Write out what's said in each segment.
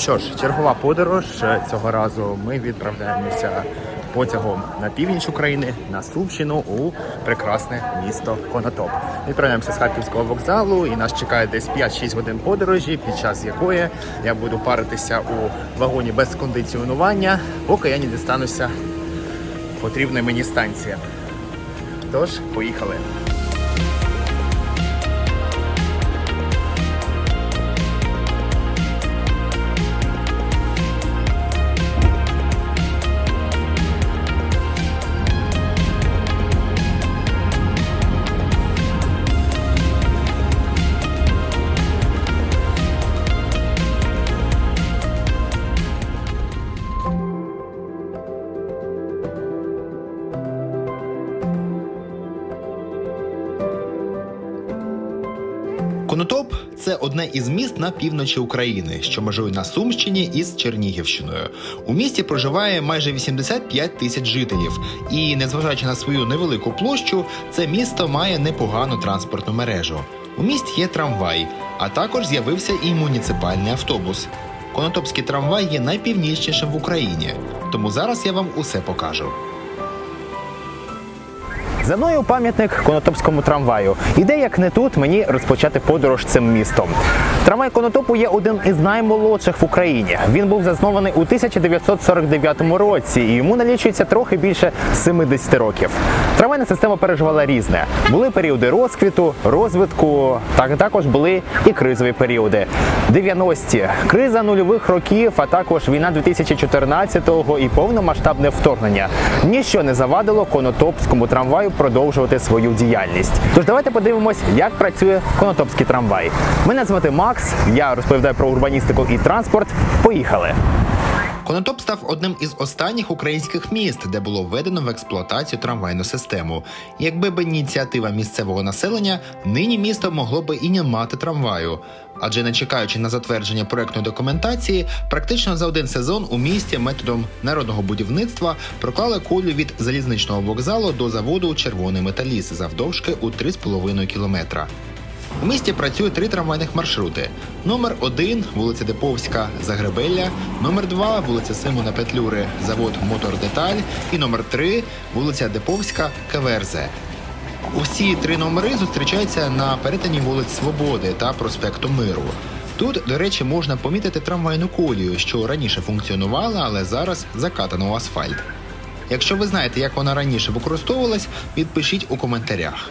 Що ж, чергова подорож. Е, Цього разу ми відправляємося потягом на північ України на Сумщину у прекрасне місто Конотоп. Відправляємося з Харківського вокзалу, і нас чекає десь 5-6 годин подорожі, під час якої я буду паритися у вагоні без кондиціонування, поки я не дістануся потрібної мені станції. Тож, поїхали. Конотоп це одне із міст на півночі України, що межує на Сумщині із Чернігівщиною. У місті проживає майже 85 тисяч жителів, і незважаючи на свою невелику площу, це місто має непогану транспортну мережу. У місті є трамвай, а також з'явився і муніципальний автобус. Конотопський трамвай є найпівнічнішим в Україні, тому зараз я вам усе покажу. За мною пам'ятник Конотопському трамваю. Іде як не тут мені розпочати подорож цим містом. Трамвай Конотопу є один із наймолодших в Україні. Він був заснований у 1949 році і йому налічується трохи більше 70 років. Трамвайна система переживала різне. Були періоди розквіту, розвитку, так також були і кризові періоди. 90-ті, криза нульових років, а також війна 2014-го і повномасштабне вторгнення. Ніщо не завадило конотопському трамваю продовжувати свою діяльність. Тож давайте подивимось, як працює конотопський трамвай. Мене звати Макс. Я розповідаю про урбаністику і транспорт. Поїхали. Конотоп став одним із останніх українських міст, де було введено в експлуатацію трамвайну систему. Якби б ініціатива місцевого населення, нині місто могло би і не мати трамваю. Адже не чекаючи на затвердження проектної документації, практично за один сезон у місті методом народного будівництва проклали колію від залізничного вокзалу до заводу Червоний металіст завдовжки у 3,5 кілометра. У місті працює три трамвайних маршрути: номер 1 вулиця Деповська, Загребелля, номер 2 вулиця Симона Петлюри, завод Мотор-Деталь і номер 3 вулиця Деповська, КВРЗ. Усі три номери зустрічаються на перетині вулиць Свободи та проспекту Миру. Тут, до речі, можна помітити трамвайну колію, що раніше функціонувала, але зараз закатано у асфальт. Якщо ви знаєте, як вона раніше використовувалась, відпишіть у коментарях.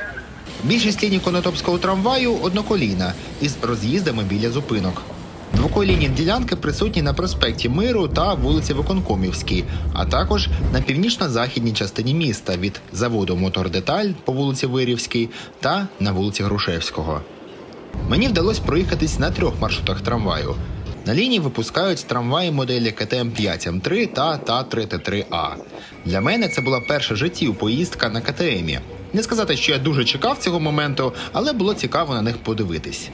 Більшість ліній конотопського трамваю одноколійна із роз'їздами біля зупинок. Двоколійні ділянки присутні на проспекті Миру та вулиці Виконкомівській, а також на північно-західній частині міста від заводу Мотор-Деталь по вулиці Вирівській та на вулиці Грушевського. Мені вдалося проїхатись на трьох маршрутах трамваю. На лінії випускають трамваї моделі КТМ 5 М3 та Та-3 Т3А. Для мене це була перша в житті поїздка на КТМі. Не сказати, що я дуже чекав цього моменту, але було цікаво на них подивитись.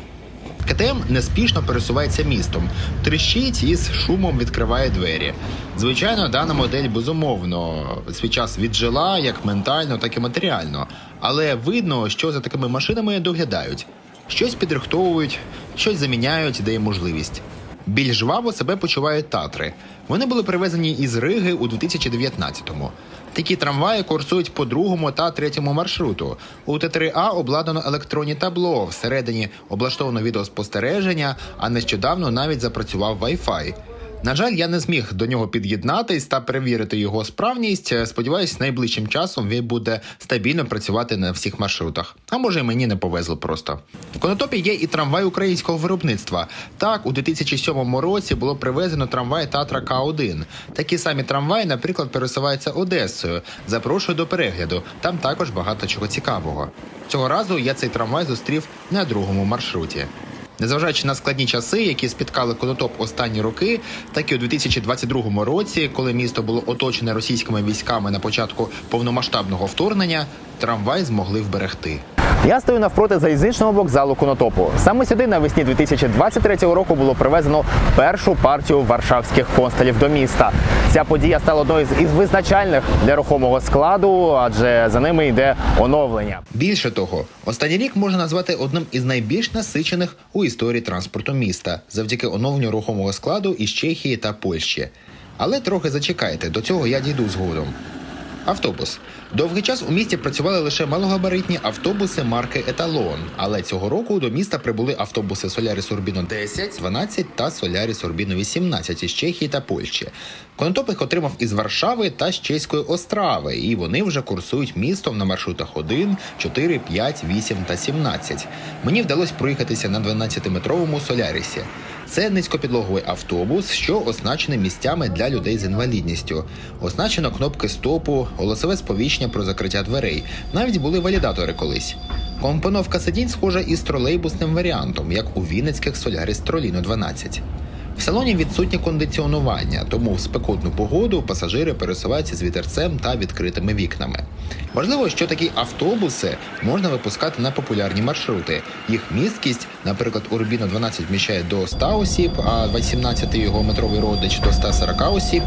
КТМ неспішно пересувається містом, тріщить і з шумом відкриває двері. Звичайно, дана модель безумовно свій час віджила як ментально, так і матеріально. Але видно, що за такими машинами доглядають. Щось підрихтовують, щось заміняють, де є можливість. Більш жваво себе почувають татри. Вони були привезені із Риги у 2019-му. Такі трамваї курсують по другому та третьому маршруту. У Т3А обладнано електронні табло, всередині облаштовано відеоспостереження, а нещодавно навіть запрацював Wi-Fi. На жаль, я не зміг до нього під'єднатись та перевірити його справність. Сподіваюсь, найближчим часом він буде стабільно працювати на всіх маршрутах. А може, мені не повезло просто. В Конотопі є і трамвай українського виробництва. Так, у 2007 році було привезено трамвай Татра К1. Такі самі трамваї, наприклад, пересуваються Одесою. Запрошую до перегляду. Там також багато чого цікавого. Цього разу я цей трамвай зустрів на другому маршруті. Незважаючи на складні часи, які спіткали Конотоп останні роки, так і у 2022 році, коли місто було оточене російськими військами на початку повномасштабного вторгнення, трамвай змогли вберегти. Я стою навпроти залізничного вокзалу Конотопу. Саме сюди навесні 2023 року було привезено першу партію варшавських консталів до міста. Ця подія стала одною із визначальних для рухомого складу, адже за ними йде оновлення. Більше того, останній рік можна назвати одним із найбільш насичених у історії транспорту міста завдяки оновленню рухомого складу із Чехії та Польщі. Але трохи зачекайте, до цього я дійду згодом. Автобус. Довгий час у місті працювали лише малогабаритні автобуси марки Еталон, але цього року до міста прибули автобуси Solaris Urbino 10, 12 та Solaris Urbino 18 із Чехії та Польщі. Конотоп їх отримав із Варшави та з чеської Острави, і вони вже курсують містом на маршрутах 1, 4, 5, 8 та 17. Мені вдалося проїхатися на 12-метровому Солярісі. Це низькопідлоговий автобус, що оснащений місцями для людей з інвалідністю. Оснащено кнопки стопу, голосове сповіщення про закриття дверей. Навіть були валідатори колись. Компоновка сидінь схожа із тролейбусним варіантом, як у Вінницьких Соляріс Троліно 12. В салоні відсутнє кондиціонування, тому в спекотну погоду пасажири пересуваються з вітерцем та відкритими вікнами. Важливо, що такі автобуси можна випускати на популярні маршрути. Їх місткість, наприклад, Урбіно 12 вміщає до 100 осіб, а 18 його метровий родич до 140 осіб,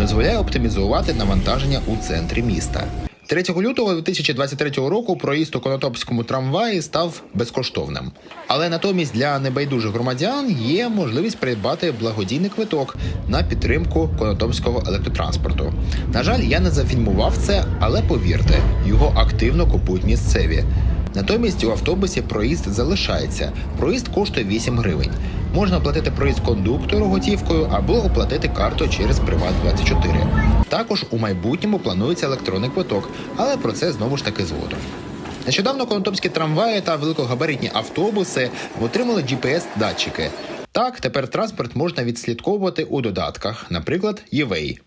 дозволяє оптимізувати навантаження у центрі міста. 3 лютого 2023 року проїзд у Конотопському трамваї став безкоштовним. Але натомість для небайдужих громадян є можливість придбати благодійний квиток на підтримку конотопського електротранспорту. На жаль, я не зафільмував це, але повірте, його активно купують місцеві. Натомість у автобусі проїзд залишається. Проїзд коштує 8 гривень. Можна оплатити проїзд кондуктору готівкою або оплатити карту через Приват 24 Також у майбутньому планується електронний квиток, але про це знову ж таки згодом. Нещодавно конотопські трамваї та великогабаритні автобуси отримали GPS-датчики. Так, тепер транспорт можна відслідковувати у додатках, наприклад, eWay.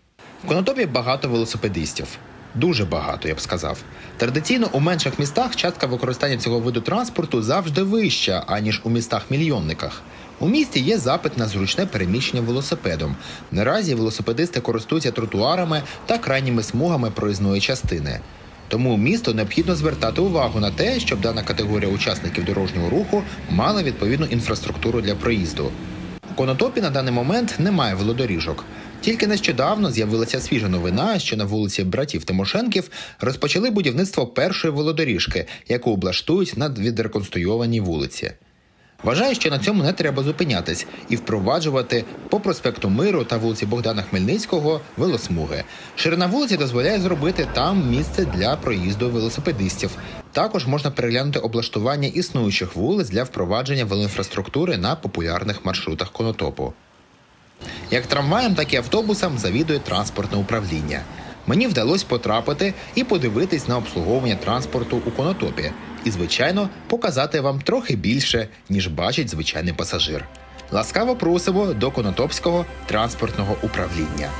В Конотопі багато велосипедистів. Дуже багато, я б сказав. Традиційно у менших містах частка використання цього виду транспорту завжди вища, аніж у містах-мільйонниках. У місті є запит на зручне переміщення велосипедом. Наразі велосипедисти користуються тротуарами та крайніми смугами проїзної частини. Тому місту необхідно звертати увагу на те, щоб дана категорія учасників дорожнього руху мала відповідну інфраструктуру для проїзду. У Конотопі на даний момент немає велодоріжок. Тільки нещодавно з'явилася свіжа новина, що на вулиці братів Тимошенків розпочали будівництво першої велодоріжки, яку облаштують на відреконструйованій вулиці. Вважаю, що на цьому не треба зупинятись і впроваджувати по проспекту Миру та вулиці Богдана Хмельницького велосмуги. Ширина вулиці дозволяє зробити там місце для проїзду велосипедистів. Також можна переглянути облаштування існуючих вулиць для впровадження велоінфраструктури на популярних маршрутах конотопу. Як трамваєм, так і автобусам завідує транспортне управління. Мені вдалося потрапити і подивитись на обслуговування транспорту у конотопі, і, звичайно, показати вам трохи більше, ніж бачить звичайний пасажир. Ласкаво просимо до Конотопського транспортного управління.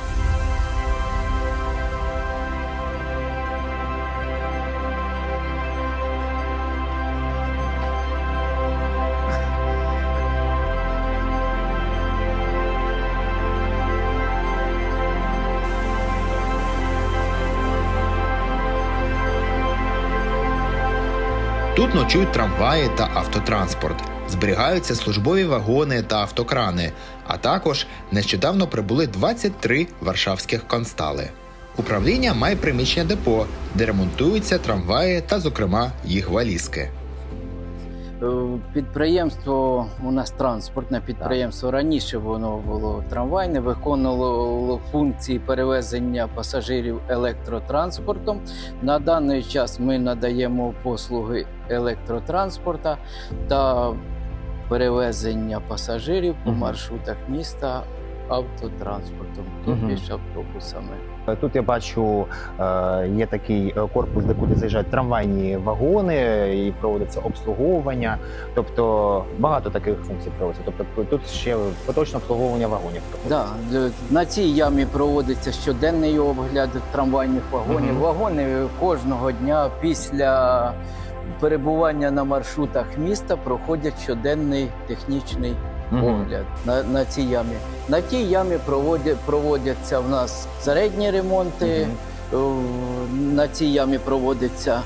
Тут ночують трамваї та автотранспорт, зберігаються службові вагони та автокрани, а також нещодавно прибули 23 варшавських констали. Управління має приміщення депо, де ремонтуються трамваї та, зокрема, їх валізки. Е, Підприємство у нас транспортне підприємство. Раніше воно було трамвайне, виконувало функції перевезення пасажирів електротранспортом. На даний час ми надаємо послуги електротранспорта та перевезення пасажирів по маршрутах міста автотранспортом, тобто автобусами. Тут я бачу, е, є такий е, корпус, де куди заїжджають трамвайні вагони і проводиться обслуговування. Тобто багато таких функцій проводиться. Тобто тут ще поточне обслуговування вагонів. Да, на цій ямі проводиться щоденний огляд трамвайних вагонів. Мгм. Вагони кожного дня після перебування на маршрутах міста проходять щоденний технічний огляд на, на цій ямі. На тій ямі проводять, проводяться в нас середні ремонти. Е, На цій ямі проводиться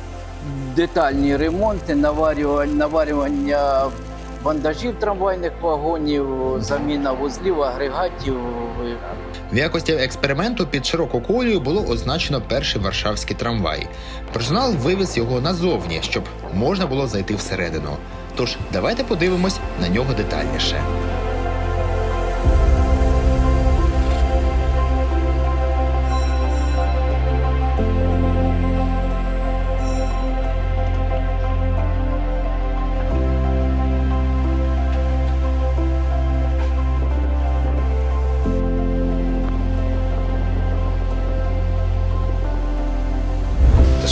детальні ремонти, наварювання, наварювання бандажів трамвайних вагонів, заміна вузлів, агрегатів. В якості експерименту під широку колію було означено перший варшавський трамвай. Персонал вивіз його назовні, щоб можна було зайти всередину. Тож давайте подивимось на нього детальніше.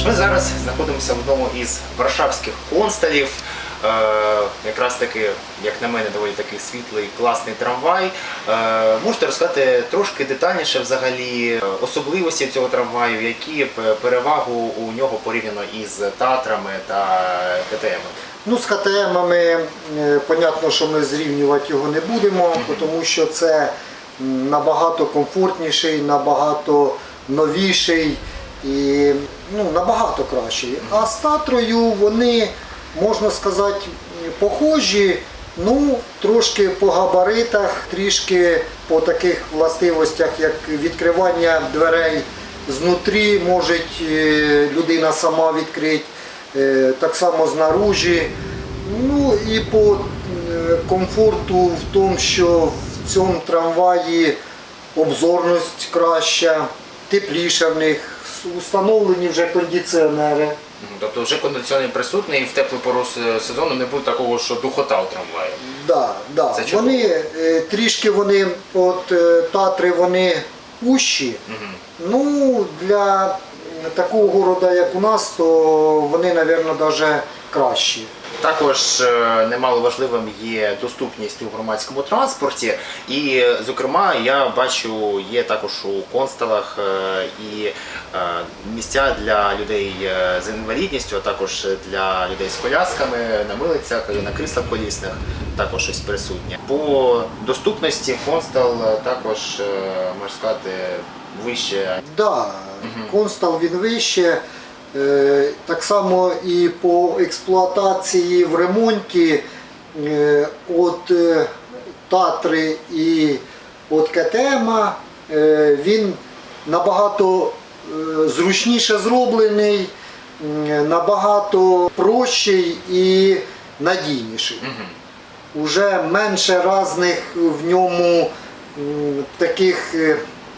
Ми зараз знаходимося в одному із варшавських консталів. Е, якраз таки, як на мене, доволі такий світлий, класний трамвай. Е, можете розказати трошки детальніше взагалі е, особливості цього трамваю, які перевагу у нього порівняно із Татрами та КТМ? Ну, з КТМами, понятно, що ми зрівнювати його не будемо, тому що це набагато комфортніший, набагато новіший і ну, набагато кращий. А з Татрою вони, можна сказати, похожі, ну, трошки по габаритах, трішки по таких властивостях, як відкривання дверей знутрі, може людина сама відкрити. Е, так само знаружі. Ну і по е, комфорту в тому, що в цьому трамваї обзорність краща, тепліша в них, установлені вже кондиціонери. Тобто вже кондиціонер присутній і в теплу пору сезону не буде такого, що духота у трамваї. Да, да. Це чудово. Вони е, трішки вони, от е, татри, вони вущі. Ну, для такого города, як у нас, то вони, мабуть, навіть кращі. Також е, немало важливим є доступність у громадському транспорті, і, зокрема, я бачу, є також у консталах е, і е, місця для людей е, з інвалідністю, а також для людей з колясками на милицях і на кріслах колісних. Також щось присутнє. По доступності констал е, також е, можна сказати вище Да, констал він вище. Е, Так само і по експлуатації в ремонті е, от е, Татри і от КТМ він набагато зручніше зроблений, набагато прощий і надійніший. Уже менше різних в ньому таких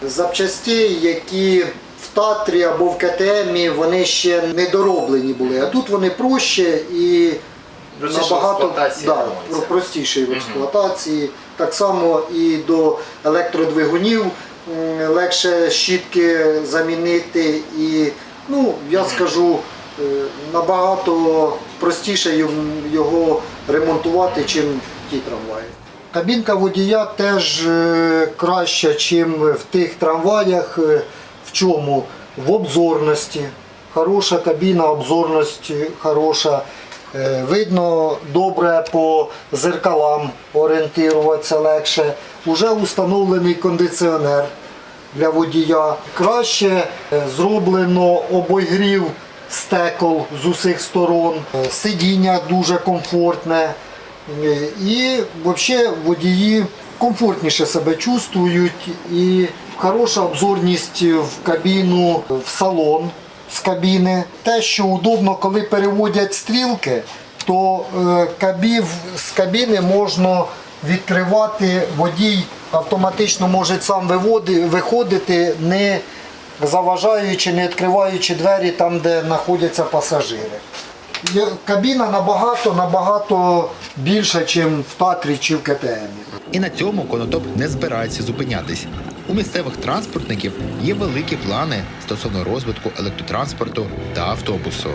запчастей, які в Татрі або в КТМі вони ще не дороблені були. А тут вони проще і Простіше набагато да, про- простіше в експлуатації. Так само і до електродвигунів м, легше щітки замінити. І ну, я скажу, е, набагато простіше його- його ремонтувати, ніж ті трамваї. Кабінка водія теж е, краща, ніж в тих трамваях. Е, В чому? В обзорності. Хороша кабіна, обзорність хороша. Е, Видно добре по зеркалам орієнтуватися легше. Уже установлений кондиціонер для водія. Краще е, зроблено обогрів стекол з усіх сторон. Е, Сидіння дуже комфортне. І взагалі водії комфортніше себе чувствують і хороша обзорність в кабіну, в салон з кабіни. Те, що удобно, коли переводять стрілки, то е, кабів, з кабіни можна відкривати, водій автоматично може сам виводи, виходити, не заважаючи, не відкриваючи двері там, де знаходяться пасажири. Кабіна набагато набагато більша, ніж в Татрі чи в КТМі. І на цьому конотоп не збирається зупинятись. У місцевих транспортників є великі плани стосовно розвитку електротранспорту та автобусу.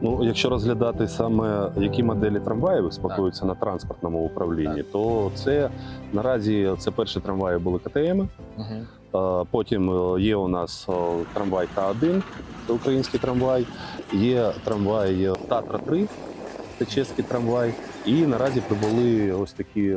Ну, якщо розглядати саме які моделі трамваїв експлуатуються на транспортному управлінні, то це наразі це перші трамваї були КТМ. е, Потім е, є у нас е, трамвай К1, це український трамвай. Є трамвай е, Татра 3, це чеський трамвай. І наразі прибули ось такі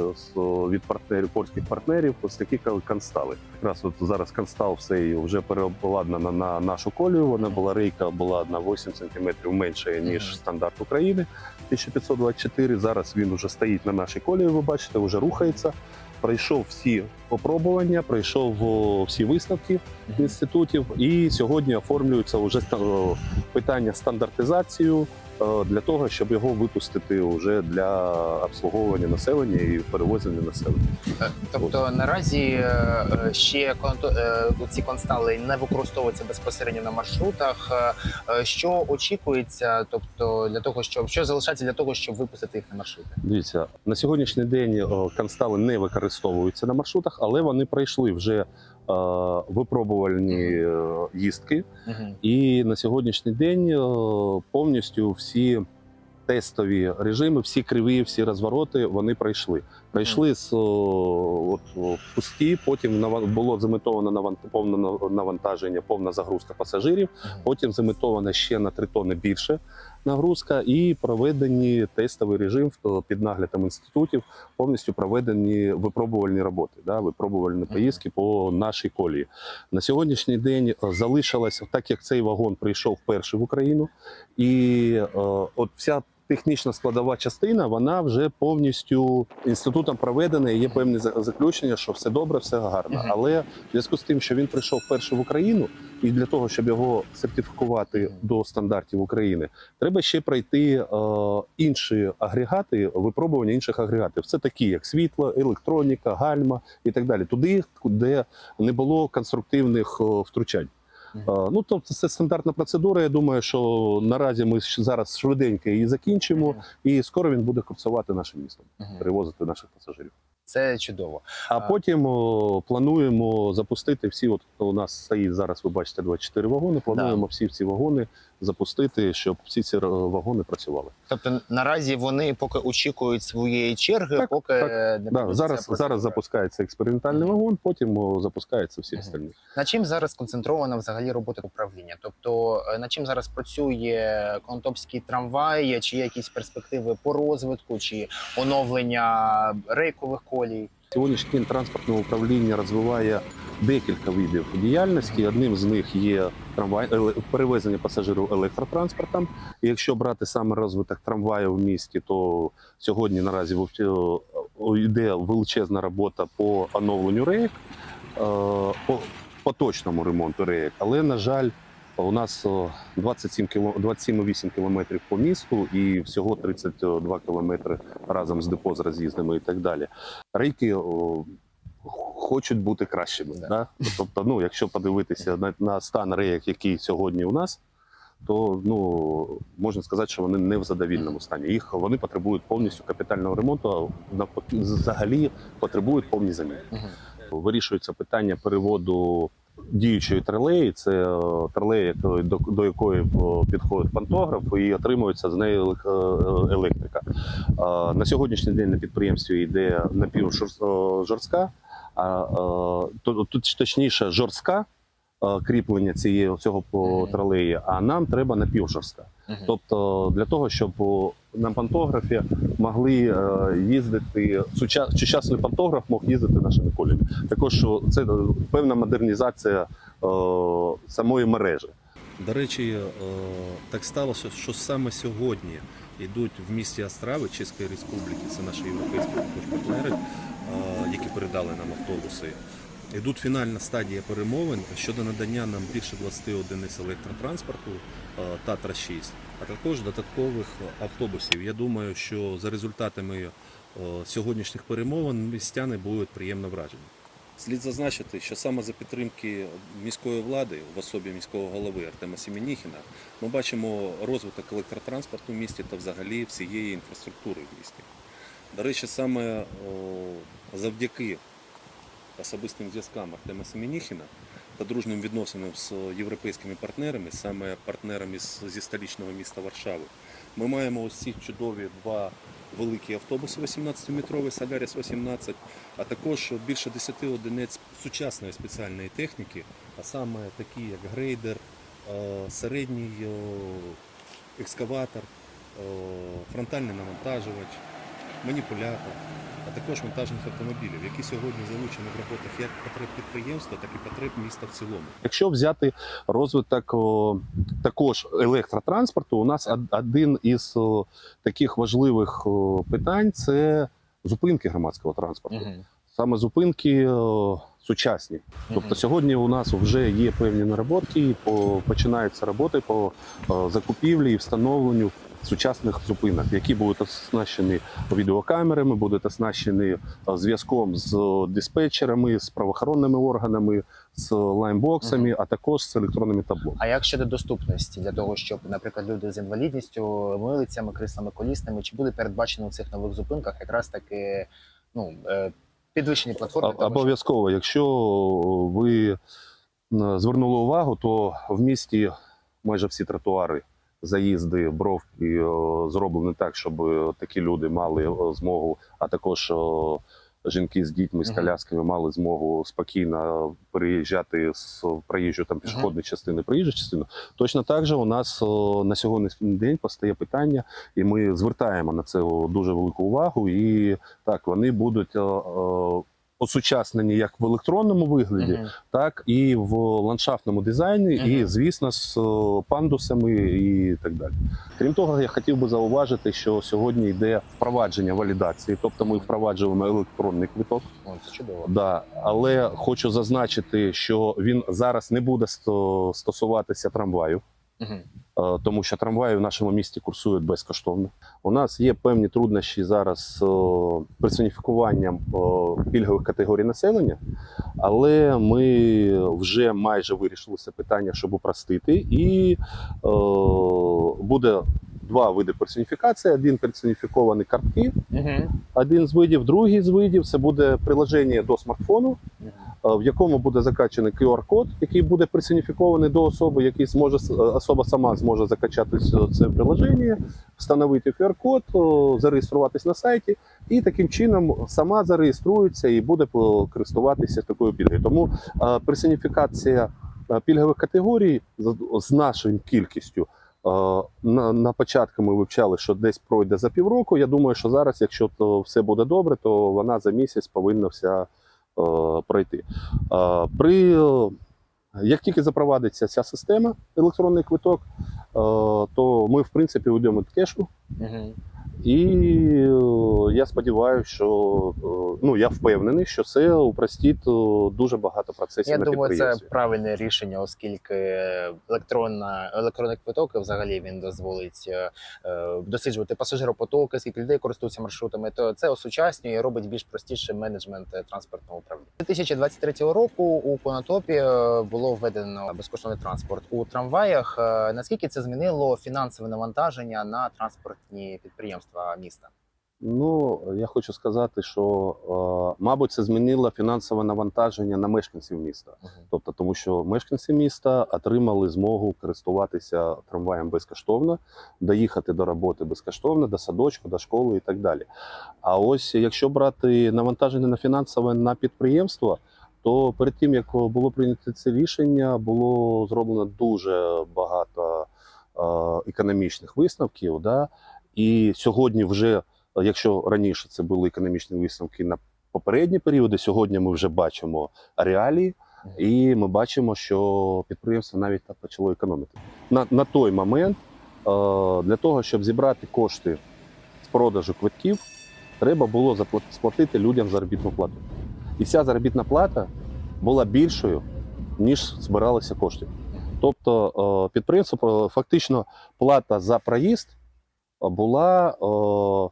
від партнерів польських партнерів, ось такі констали. Якраз от зараз констал все вже переобладнана на нашу колію. Вона була рейка була на 8 см менше ніж стандарт України 1524. Зараз він вже стоїть на нашій колії. Ви бачите, вже рухається. Пройшов всі опробування, пройшов всі виставки інститутів, і сьогодні оформлюється вже питання стандартизацію для того, щоб його випустити вже для обслуговування населення і перевозення населення. Е, Тобто наразі е, е, ще е, ці констали не використовуються безпосередньо на маршрутах. Е, е, Що очікується, тобто для того, щоб що залишається для того, щоб випустити їх на маршрути? Дивіться, на сьогоднішній день констали не використовуються на маршрутах, але вони пройшли вже е, випробувальні їстки їздки. І на сьогоднішній день е, повністю всі тестові режими, всі криві, всі розвороти вони пройшли. Пройшли з пусті, потім було заметовано повне навантаження, повна загрузка пасажирів. Потім заметовано ще на 3 тони більше нагрузка, і проведені тестовий режим під наглядом інститутів. Повністю проведені випробувальні роботи, да, випробувальні поїздки по нашій колії. На сьогоднішній день е, залишилося, так як цей вагон прийшов перший в Україну, і е, от вся. Технічна складова частина вона вже повністю інститутом проведена. і Є певні за- заключення, що все добре, все гарно. Але в зв'язку з тим, що він прийшов перший в Україну, і для того, щоб його сертифікувати до стандартів України, треба ще пройти е, інші агрегати, випробування інших агрегатів. Це такі, як світло, електроніка, гальма і так далі. Туди, де не було конструктивних е, втручань. Е, Ну, тобто це стандартна процедура. Я думаю, що наразі ми зараз швиденько її закінчимо, і скоро він буде курсувати нашим містом, перевозити наших пасажирів. Це чудово. А А. потім о, плануємо запустити всі. От у нас стоїть зараз. Ви бачите 24 вагони. Плануємо всі ці вагони запустити, щоб всі ці е, вагони працювали. Тобто наразі вони поки очікують своєї черги, Так, поки так. не Да, зараз процедура. зараз запускається експериментальний Мгм. вагон, потім о, запускаються всі Мгм. остальні. На чим зараз сконцентрована взагалі робота управління? Тобто е, на чим зараз працює конотопський трамвай, чи є якісь перспективи по розвитку, чи оновлення рейкових колій? Сьогоднішній день транспортне управління розвиває декілька видів діяльності. Одним з них є трамвай еле- перевезення пасажирів електротранспортом. І якщо брати саме розвиток трамваю в місті, то сьогодні наразі е, йде величезна робота по оновленню рейк, е, по поточному ремонту рейк. Але на жаль, у нас о, 27 кіло 27,8 кілометрів по місту і всього 32 кілометри разом з депо з роз'їздами і так далі. Рейки о, хочуть бути кращими. Да. Да. Тобто, ну, якщо подивитися на, на стан рейок, який сьогодні у нас, то ну можна сказати, що вони не в задовільному стані. Їх вони потребують повністю капітального ремонту, а взагалі потребують повні заміни. Вирішується питання переводу діючої тролеї. Це трилея, тролея, до, якої е, підходить пантограф, і отримується з неї е, електрика. Е, На сьогоднішній день на підприємстві йде напівжорстка, е, тут точніше жорстка е, кріплення цієї цього по тролеї, а нам треба напівжорстка. Тобто для того, щоб на пантографі могли е, їздити сучасний пантограф мог їздити нашими коліями. Також це е, певна модернізація е, самої мережі. До речі, так сталося, що саме сьогодні йдуть в місті Острави Чеської Республіки, це наші європейські також партнери, які передали нам автобуси. Йдуть фінальна стадія перемовин щодо надання нам більше 20 одиниць електротранспорту е, Татра 6, а також додаткових автобусів. Я думаю, що за результатами е, сьогоднішніх перемовин містяни будуть приємно вражені. Слід зазначити, що саме за підтримки міської влади в особі міського голови Артема Сімініхіна ми бачимо розвиток електротранспорту в місті та взагалі всієї інфраструктури в місті. До речі, саме завдяки особистим зв'язкам Артема Семеніхіна та дружнім відносинам з європейськими партнерами, саме партнерами зі столичного міста Варшави, ми маємо ось ці чудові два великі автобуси 18-метровий Соляріс 18, а також більше 10 одиниць сучасної спеціальної техніки, а саме такі як грейдер, е, середній е, екскаватор, е, фронтальний навантажувач, маніпулятор, а також вантажних автомобілів, які сьогодні залучені в роботах як потреб підприємства, так і потреб міста в цілому. Якщо взяти розвиток також електротранспорту, у нас один із таких важливих питань це зупинки громадського транспорту. Саме зупинки сучасні. Тобто сьогодні у нас вже є певні наработки, по, починаються роботи по закупівлі і встановленню сучасних зупинок, які будуть оснащені відеокамерами, будуть оснащені зв'язком з диспетчерами, з правоохоронними органами, з лаймбоксами, а також з електронними табло. А як щодо доступності для того, щоб, наприклад, люди з інвалідністю, милицями, кріслами колісними, чи буде передбачено у цих нових зупинках якраз таки ну, е, підвищені платформи? Обов'язково, якщо ви звернули увагу, то в місті майже всі тротуари, заїзди, бровки о, зроблені так, щоб е, такі люди мали змогу, а також жінки з дітьми, з колясками мали змогу спокійно переїжджати з проїжджої там пішохідної частини, проїжджу частину. Точно так же у нас на сьогоднішній день постає питання, і ми звертаємо на це дуже велику увагу. І так вони будуть осучаснені як в електронному вигляді, Мгм. так і в ландшафтному дизайні, і, звісно, з пандусами і так далі. Крім того, я хотів би зауважити, що сьогодні йде впровадження валідації, тобто ми впроваджуємо електронний квиток. О, це чудово. Да, але хочу зазначити, що він зараз не буде стосуватися трамваю. Е, тому що трамваї в нашому місті курсують безкоштовно. У нас є певні труднощі зараз з е, персоніфікуванням е, пільгових категорій населення, але ми вже майже вирішили це питання, щоб упростити. І буде два види персоніфікації: один персоніфікований картки, Мгм. один з видів, другий з видів це буде приложення до смартфону е, в якому буде закачаний QR-код, який буде персоніфікований до особи, який зможе е, особа сама зможе закачати це- це приложення, встановити QR-код, зареєструватись на сайті, і таким чином сама зареєструється і буде користуватися такою пільгою. Тому е, персоніфікація е, пільгових категорій з нашою кількістю. Е, На, на початку ми вивчали, що десь пройде за півроку. Я думаю, що зараз, якщо то все буде добре, то вона за місяць повинна вся е, пройти. Е, При, е, як тільки запровадиться ця система, електронний квиток, е, то ми, в принципі, уйдемо від кешу. Мгм. І е, я сподіваюся, що е, ну я впевнений, що це упростить е, дуже багато процесів Я на думаю, це правильне рішення, оскільки електронна електронний квиток взагалі він дозволить досліджувати пасажиропотоки, скільки людей користуються маршрутами. То це осучаснює і робить більш простішим менеджмент транспортного управління. 2023 року у Конотопі було введено безкоштовний транспорт у трамваях. Наскільки це змінило фінансове навантаження на транспортні підприємства міста? Ну я хочу сказати, що е, мабуть це змінило фінансове навантаження на мешканців міста. Тобто, тому що мешканці міста отримали змогу користуватися трамваєм безкоштовно, доїхати до роботи безкоштовно, до садочку, до школи і так далі. А ось якщо брати навантаження на фінансове на підприємство, то перед тим як було прийнято це рішення, було зроблено дуже багато е, економічних висновків. Да? І сьогодні вже, якщо раніше це були економічні висновки на попередні періоди, сьогодні ми вже бачимо реалії. І ми бачимо, що підприємство навіть так почало економити. На, на той момент е, для того, щоб зібрати кошти з продажу квитків, треба було сплатити людям заробітну плату. І ця заробітна плата була більшою, ніж збиралися кошти. Тобто е, підприємство е, фактично плата за проїзд е, була е,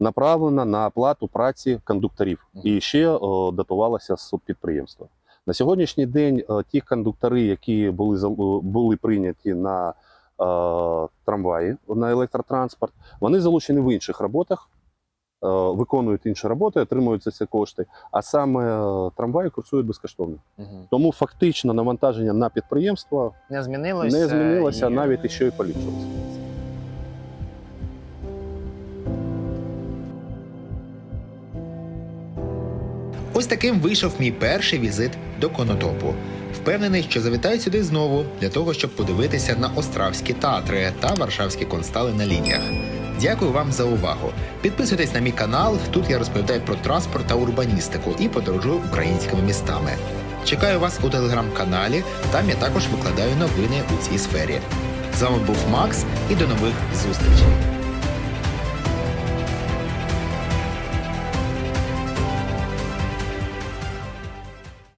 направлена на оплату праці кондукторів і ще е, датувалася з підприємства. На сьогоднішній день е, ті кондуктори, які були були прийняті на е, трамваї на електротранспорт, вони залучені в інших роботах, е, виконують інші роботи, отримують за це кошти. А саме е, трамваї курсують безкоштовно. Мгм. Тому фактично навантаження на підприємство Не змінилося. не змінилося, і- навіть і що і поліпшилося. Таким вийшов мій перший візит до Конотопу. Впевнений, що завітаю сюди знову для того, щоб подивитися на остравські татри та варшавські констали на лініях. Дякую вам за увагу. Підписуйтесь на мій канал. Тут я розповідаю про транспорт та урбаністику і подорожую українськими містами. Чекаю вас у телеграм-каналі. Там я також викладаю новини у цій сфері. З вами був Макс і до нових зустрічей.